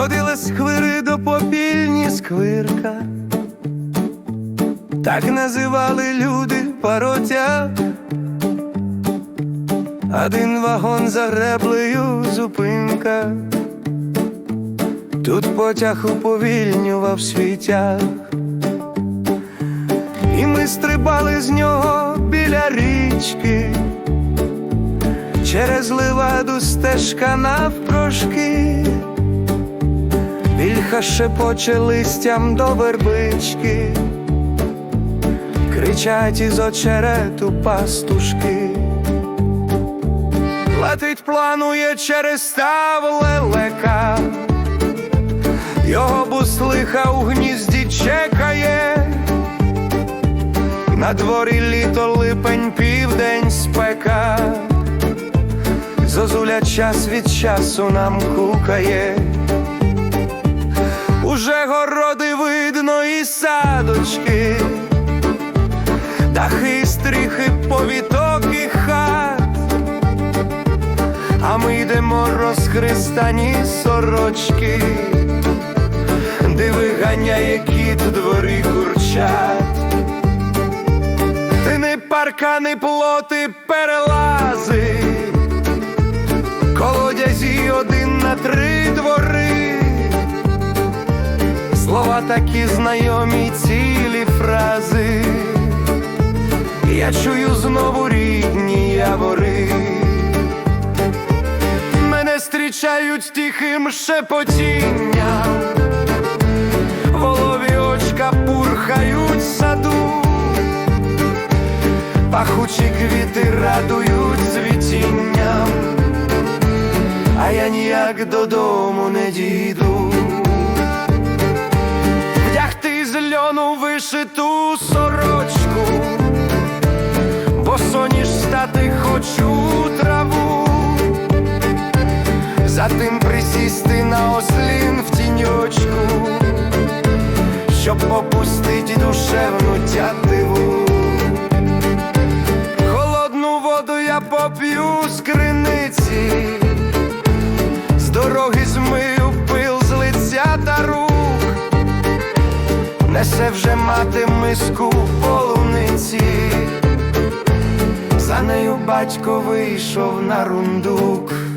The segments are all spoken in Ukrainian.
Ходила з хвири до попільні сквирка, так називали люди паротяг. Один вагон за греблею зупинка, тут потяг уповільнював свій тяг. І ми стрибали з нього біля річки, через ливаду стежка навпрошки, Вільха шепоче листям до вербички, кричать із очерету пастушки. Летить, планує через став лелека, його буслиха у гнізді чекає. На дворі літо липень, південь спека, Зозуля час від часу нам кукає, уже городи видно і садочки, дахи, стріхи, повіток і хат, а ми йдемо розхристані сорочки, диви ганяє кіт у дворі курчат. Ти не паркани, плоти, перелази, колодязі один на три двори, слова такі знайомі, цілі фрази, я чую знову рідні явори, мене зустрічають тихим шепотінням, волові очка пурхають саду. Пахучі квіти радують цвітінням, а я ніяк додому не дійду. Щоб попустить душевну тятиву. Холодну воду я поп'ю з криниці, з дороги змию пил з лиця та рук, несе вже мати миску полуниці, за нею батько вийшов на рундук.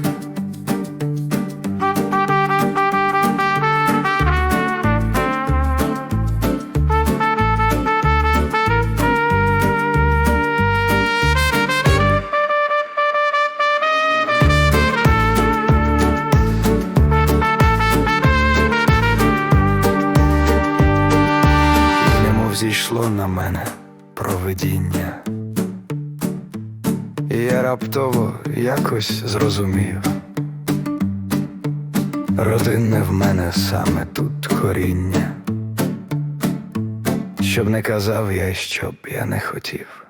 Немов на мене провидіння. І я раптово якось зрозумів. Родинне в мене саме тут коріння. Щоб не казав я, щоб я не хотів.